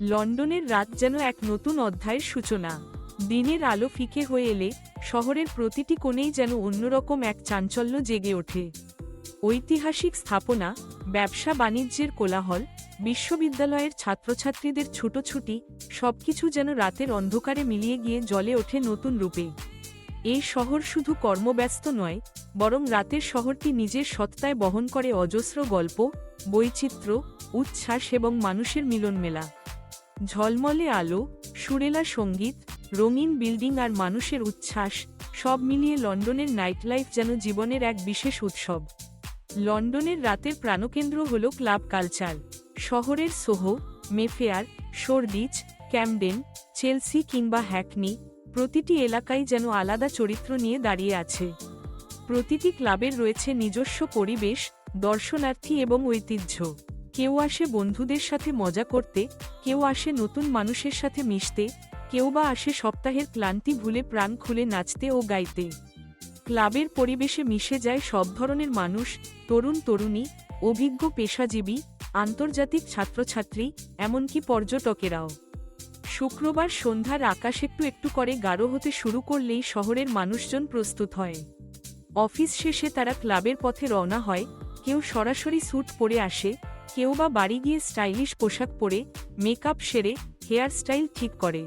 লন্ডনের রাত যেন এক নতুন অধ্যায়ের সূচনা। দিনের আলো ফিকে হয়ে এলে শহরের প্রতিটি কোণেই যেন অন্যরকম এক চাঞ্চল্য জেগে ওঠে। ঐতিহাসিক স্থাপনা, ব্যবসা বাণিজ্যের কোলাহল, বিশ্ববিদ্যালয়ের ছাত্রছাত্রীদের ছুটোছুটি, সবকিছু যেন রাতের অন্ধকারে মিলিয়ে গিয়ে জলে ওঠে নতুন রূপে। এই শহর শুধু কর্মব্যস্ত নয়, বরং রাতের শহরটি নিজের সত্তায় বহন করে অজস্র গল্প, বৈচিত্র্য, উচ্ছ্বাস এবং মানুষের মিলনমেলা। ঝলমলে আলো, সুরেলা সংগীত, রঙিন বিল্ডিং আর মানুষের উচ্ছ্বাস, সব মিলিয়ে লন্ডনের নাইট লাইফ যেন জীবনের এক বিশেষ উৎসব। লন্ডনের রাতের প্রাণকেন্দ্র হল ক্লাব কালচার। শহরের Soho, Mayfair Shoreditch Camden, Chelsea কিংবা হ্যাকনি প্রতিটি এলাকায় যেন আলাদা চরিত্র নিয়ে দাঁড়িয়ে আছে। প্রতিটি ক্লাবের রয়েছে নিজস্ব পরিবেশ, দর্শনার্থী এবং ঐতিহ্য। কেউ আসে বন্ধুদের সাথে মজা করতে, কেউ আসে নতুন মানুষের সাথে মিশতে, কেউ বা আসে সপ্তাহের ক্লান্তি ভুলে প্রাণ খুলে নাচতে ও গাইতে। ক্লাবের পরিবেশে মিশে যায় সব ধরনের মানুষ, তরুণ তরুণী, অভিজ্ঞ পেশাজীবী, আন্তর্জাতিক ছাত্রছাত্রী, এমনকি পর্যটকেরাও। শুক্রবার সন্ধ্যার আকাশ একটু একটু করে গাঢ় হতে শুরু করলেই শহরের মানুষজন প্রস্তুত হয়। অফিস শেষে তারা ক্লাবের পথে রওনা হয়, কেউ সরাসরি স্যুট পরে আসে কেউ বা বাড়ি গিয়ে স্টাইলিশ পোশাক পরে, মেকআপ সেরে হেয়ার স্টাইল ঠিক করে।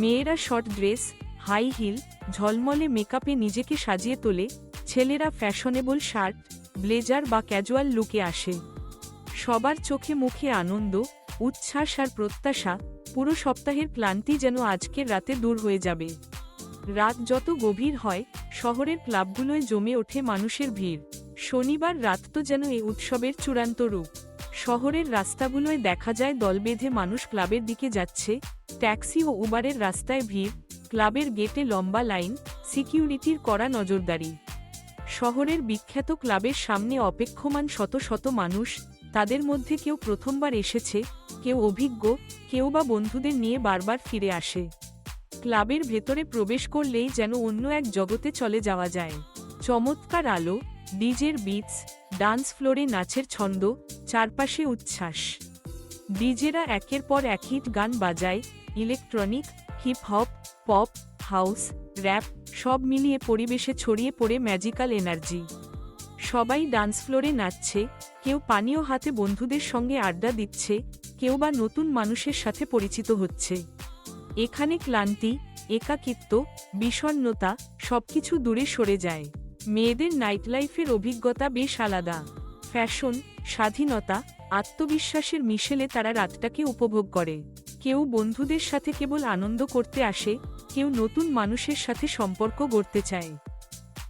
মেয়েরা শর্ট ড্রেস, হাই হিল, ঝলমলে মেকআপে নিজেকে সাজিয়ে তোলে, ছেলেরা ফ্যাশনেবল শার্ট, ব্লেজার বা ক্যাজুয়াল লুকে আসে। সবার চোখে মুখে আনন্দ, উচ্ছ্বাস আর প্রত্যাশা, পুরো সপ্তাহের ক্লান্তি যেন আজকের রাতে দূর হয়ে যাবে। রাত যত গভীর হয়, শহরের ক্লাবগুলোয় জমে ওঠে মানুষের ভিড়। শনিবার রাত তো যেন এই উৎসবের চূড়ান্ত রূপ। শহরের রাস্তাগুলোয় দেখা যায় দল বেঁধে মানুষ ক্লাবের দিকে যাচ্ছে, ট্যাক্সি ও উবারের রাস্তায় ভিড়, ক্লাবের গেটে লম্বা লাইন, সিকিউরিটির কড়া নজরদারি। শহরের বিখ্যাত ক্লাবের সামনে অপেক্ষমান শত শত মানুষ, তাদের মধ্যে কেউ প্রথমবার এসেছে, কেউ অভিজ্ঞ, কেউ বা বন্ধুদের নিয়ে বারবার ফিরে আসে। ক্লাবের ভেতরে প্রবেশ করলেই যেন অন্য এক জগতে চলে যাওয়া যায়। চমৎকার আলো ডিজের বিটস ডান্স ফ্লোরে নাচের ছন্দ, চারপাশে উচ্ছ্বাস। ডিজেরা একের পর এক হিট গান বাজায় electronic hip hop pop house rap সব মিলিয়ে পরিবেশে ছড়িয়ে পড়ে ম্যাজিক্যাল এনার্জি সবাই ডান্স ফ্লোরে নাচছে, কেউ পানীয় হাতে বন্ধুদের সঙ্গে আড্ডা দিচ্ছে, কেউ বা নতুন মানুষের সাথে পরিচিত হচ্ছে। এখানে ক্লান্তি, একাকিত্ব বিষণ্নতা সবকিছু দূরে সরে যায়। মেয়েদের নাইট লাইফের অভিজ্ঞতা বেশ আলাদা। ফ্যাশন, স্বাধীনতা, আত্মবিশ্বাসের মিশেলে তারা রাতটাকে উপভোগ করে। কেউ বন্ধুদের সাথে কেবল আনন্দ করতে আসে, কেউ নতুন মানুষের সাথে সম্পর্ক গড়তে চায়।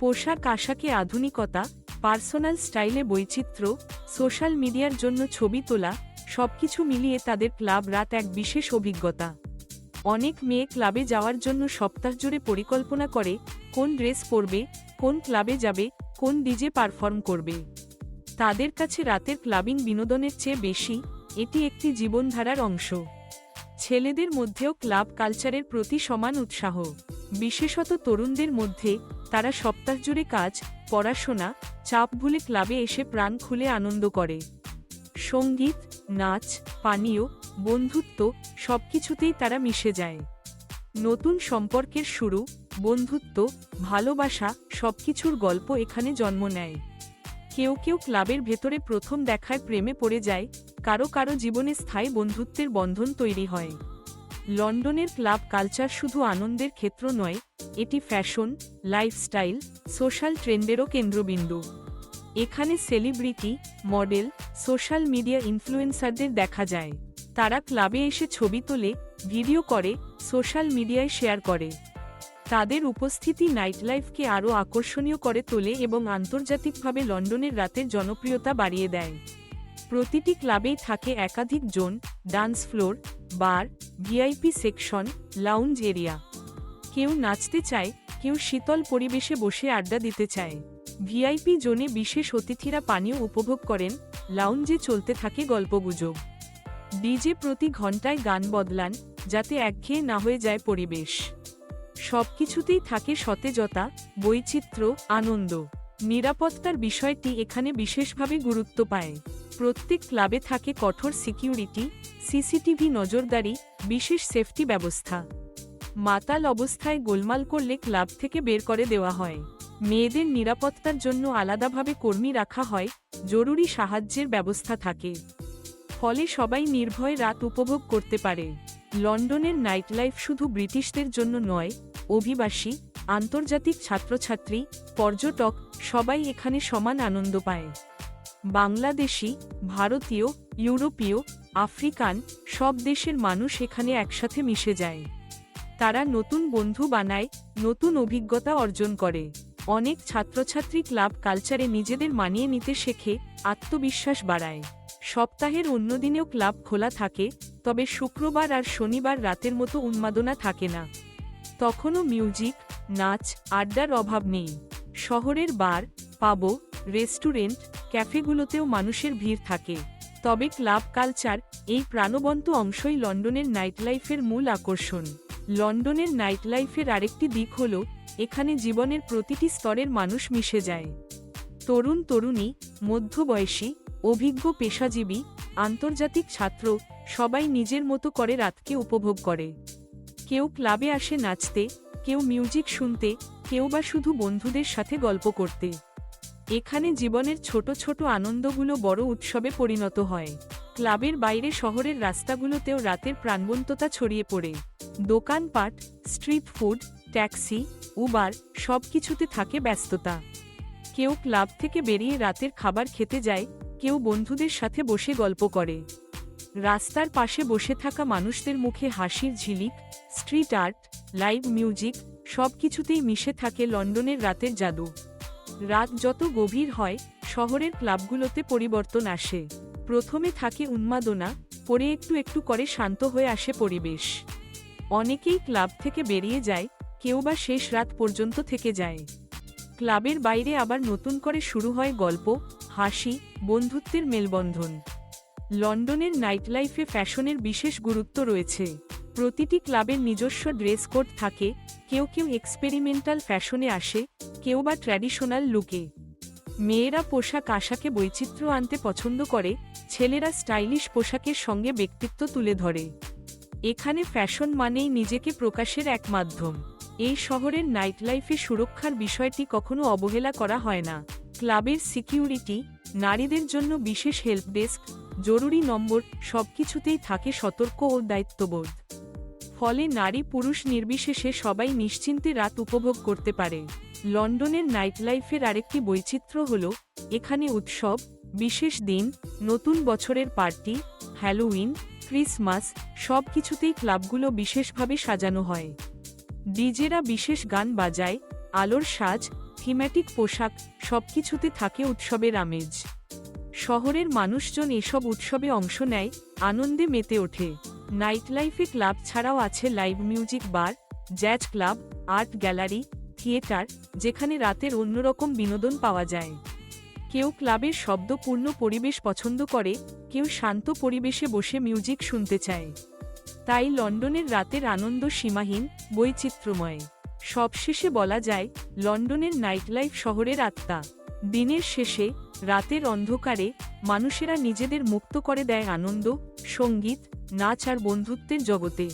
পোশাক আশাকে আধুনিকতা, পার্সোনাল স্টাইলে বৈচিত্র্য, সোশ্যাল মিডিয়ার জন্য ছবি তোলা, সবকিছু মিলিয়ে তাদের ক্লাব রাত এক বিশেষ অভিজ্ঞতা। অনেক মেয়ে ক্লাবে যাওয়ার জন্য সপ্তাহ জুড়ে পরিকল্পনা করে, কোন ড্রেস পরবে কোন ক্লাবে যাবে, কোন ডিজে পারফর্ম করবে। তাদের কাছে রাতের ক্লাবিং বিনোদনের চেয়ে বেশি, এটি একটি জীবনধারার অংশ। ছেলেদের মধ্যেও ক্লাব কালচারের প্রতি সমান উৎসাহ। বিশেষত তরুণদের মধ্যে, তারা সপ্তাহ জুড়ে কাজ, পড়াশোনা, চাপ ভুলে ক্লাবে এসে প্রাণ খুলে আনন্দ করে। সংগীত, নাচ, পানীয়, বন্ধুত্ব, সবকিছুতেই তারা মিশে যায়। নতুন সম্পর্কের শুরু বন্ধুত্ব, ভালোবাসা সবকিছুর গল্প এখানে জন্ম নেয়। কেউ কেউ ক্লাবের ভেতরে প্রথম দেখায় প্রেমে পড়ে যায়, কারও কারও জীবনে স্থায়ী বন্ধুত্বের বন্ধন তৈরি হয়। লন্ডনের ক্লাব কালচার শুধু আনন্দের ক্ষেত্র নয়, এটি ফ্যাশন, লাইফস্টাইল, সোশ্যাল ট্রেন্ডেরও কেন্দ্রবিন্দু। এখানে সেলিব্রিটি, মডেল, সোশ্যাল মিডিয়া ইনফ্লুয়েন্সারদের দেখা যায়। তারা ক্লাবে এসে ছবি তোলে, ভিডিও করে, সোশ্যাল মিডিয়ায় শেয়ার করে। তাদের উপস্থিতি নাইট লাইফকে আরও আকর্ষণীয় করে তোলে এবং আন্তর্জাতিকভাবে লন্ডনের রাতের জনপ্রিয়তা বাড়িয়ে দেয়। প্রতিটি ক্লাবেই থাকে একাধিক zone, dance floor, bar, VIP section, lounge area. কেউ নাচতে চায়, কেউ শীতল পরিবেশে বসে আড্ডা দিতে চায়। ভিআইপি জোনে বিশেষ অতিথিরা পানীয় উপভোগ করেন, লাউঞ্জে চলতে থাকে গল্পগুজব। ডিজে প্রতি ঘন্টায় গান বদলান, যাতে একঘেয়ে না হয়ে যায় পরিবেশ। সবকিছুতেই থাকে সতেজতা, বৈচিত্র্য, আনন্দ। নিরাপত্তার বিষয়টি এখানে বিশেষভাবে গুরুত্ব পায়। প্রত্যেক ক্লাবে থাকে কঠোর সিকিউরিটি, সিসিটিভি নজরদারি, বিশেষ সেফটি ব্যবস্থা। মাতাল অবস্থায় গোলমাল করলে ক্লাব থেকে বের করে দেওয়া হয়। মেয়েদের নিরাপত্তার জন্য আলাদাভাবে কর্মী রাখা হয়, জরুরি সাহায্যের ব্যবস্থা থাকে। ফলে সবাই নির্ভয়ে রাত উপভোগ করতে পারে। লন্ডনের নাইটলাইফ শুধু ব্রিটিশদের জন্য নয় অভিবাসী, আন্তর্জাতিক ছাত্রছাত্রী, পর্যটক সবাই এখানে সমান আনন্দ পায়। বাংলাদেশি, ভারতীয়, ইউরোপীয়, আফ্রিকান সব দেশের মানুষ এখানে একসাথে মিশে যায়। তারা নতুন বন্ধু বানায়, নতুন অভিজ্ঞতা অর্জন করে। অনেক ছাত্রছাত্রী ক্লাব কালচারে নিজেদের মানিয়ে নিতে শেখে, আত্মবিশ্বাস বাড়ায়। সপ্তাহের অন্য দিনেও ক্লাব খোলা থাকে, তবে শুক্রবার আর শনিবার রাতের মতো উন্মাদনা থাকে না। তখনও মিউজিক, নাচ, আড্ডার অভাব নেই। শহরের বার, পাবো, রেস্টুরেন্ট, ক্যাফেগুলোতেও মানুষের ভিড় থাকে। তবে ক্লাব কালচার এই প্রাণবন্ত অংশই লন্ডনের নাইটলাইফের মূল আকর্ষণ। লন্ডনের নাইটলাইফের আরেকটি দিক হল, এখানে জীবনের প্রতিটি স্তরের মানুষ মিশে যায়। তরুণ তরুণী, মধ্যবয়সী, অভিজ্ঞ পেশাজীবী, আন্তর্জাতিক ছাত্র সবাই নিজের মতো করে রাতকে উপভোগ করে। কেউ ক্লাবে আসে নাচতে, কেউ মিউজিক শুনতে, কেউ বা শুধু বন্ধুদের সাথে গল্প করতে। এখানে জীবনের ছোট ছোট আনন্দগুলো বড় উৎসবে পরিণত হয়। ক্লাবের বাইরে শহরের রাস্তাগুলোতেও রাতের প্রাণবন্ততা ছড়িয়ে পড়ে। দোকানপাট, স্ট্রিট ফুড, ট্যাক্সি, উবার সব কিছুতে থাকে ব্যস্ততা। কেউ ক্লাব থেকে বেরিয়ে রাতের খাবার খেতে যায়, কেউ বন্ধুদের সাথে বসে গল্প করে। রাস্তার পাশে বসে থাকা মানুষদের মুখে হাসির ঝিলিক স্ট্রিট আর্ট লাইভ মিউজিক সব কিছুতেই মিশে থাকে লন্ডনের রাতের জাদু। রাত যত গভীর হয়, শহরের ক্লাবগুলোতে পরিবর্তন আসে। প্রথমে থাকে উন্মাদনা, পরে একটু একটু করে শান্ত হয়ে আসে পরিবেশ। অনেকেই ক্লাব থেকে বেরিয়ে যায়, কেউ বা শেষ রাত পর্যন্ত থেকে যায়। ক্লাবের বাইরে আবার নতুন করে শুরু হয় গল্প, হাসি, বন্ধুত্বের মেলবন্ধন। লন্ডনের নাইটলাইফে ফ্যাশনের বিশেষ গুরুত্ব রয়েছে। প্রতিটি ক্লাবের নিজস্ব ড্রেস কোড থাকে, কেউ কেউ এক্সপেরিমেন্টাল ফ্যাশনে আসে, কেউ বা ট্র্যাডিশনাল লুকে। মেয়েরা পোশাক আশাকে বৈচিত্র্য আনতে পছন্দ করে, ছেলেরা স্টাইলিশ পোশাকের সঙ্গে ব্যক্তিত্ব তুলে ধরে। এখানে ফ্যাশন মানেই নিজেকে প্রকাশের এক মাধ্যম। এই শহরের নাইটলাইফে সুরক্ষার বিষয়টি কখনো অবহেলা করা হয় না। ক্লাবের সিকিউরিটি, নারীদের জন্য বিশেষ হেল্প ডেস্ক জরুরি নম্বর সবকিছুতেই থাকে সতর্ক ও দায়িত্ববোধ। ফলে নারী পুরুষ নির্বিশেষে সবাই নিশ্চিন্তে রাত উপভোগ করতে পারে। লন্ডনের নাইটলাইফের আরেকটি বৈচিত্র্য হল, এখানে উৎসব, বিশেষ দিন, নতুন বছরের পার্টি, হ্যালোউইন, ক্রিসমাস সব কিছুতেই ক্লাবগুলো বিশেষভাবে সাজানো হয়। ডিজেরা বিশেষ গান বাজায়, আলোর সাজ, থিম্যাটিক পোশাক, সবকিছুতে থাকে উৎসবের আমেজ। শহরের মানুষজন এসব উৎসবে অংশ নেয়, আনন্দে মেতে ওঠে। নাইটলাইফে ক্লাব ছাড়াও আছে live music bar, jazz club, art gallery, theatre, যেখানে রাতের অন্যরকম বিনোদন পাওয়া যায়। কেউ ক্লাবের শব্দপূর্ণ পরিবেশ পছন্দ করে, কেউ শান্ত পরিবেশে বসে মিউজিক শুনতে চায়। তাই লন্ডনের রাতের আনন্দ সীমাহীন, বৈচিত্র্যময়। সবশেষে বলা যায়, লন্ডনের নাইটলাইফ শহরের আত্মা। দিনের শেষে রাতের অন্ধকারে মানুষেরা নিজেদের মুক্ত করে দেয় আনন্দ, সংগীত, নাচ আর বন্ধুত্বের জগতে।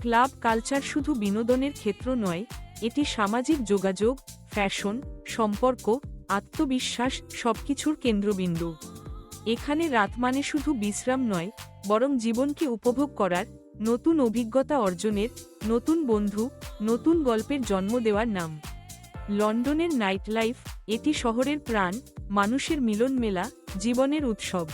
ক্লাব কালচার শুধু বিনোদনের ক্ষেত্র নয়, এটি সামাজিক যোগাযোগ, ফ্যাশন, সম্পর্ক, আত্মবিশ্বাস সবকিছুর কেন্দ্রবিন্দু। এখানে রাত মানে শুধু বিশ্রাম নয়, বরং জীবনকে উপভোগ করার, নতুন অভিজ্ঞতা অর্জনের, নতুন বন্ধু, নতুন গল্পের জন্ম দেওয়ার নাম। লন্ডনের নাইট লাইফ এটি শহরের প্রাণ মানুষের মিলন মেলা জীবনের উৎসব।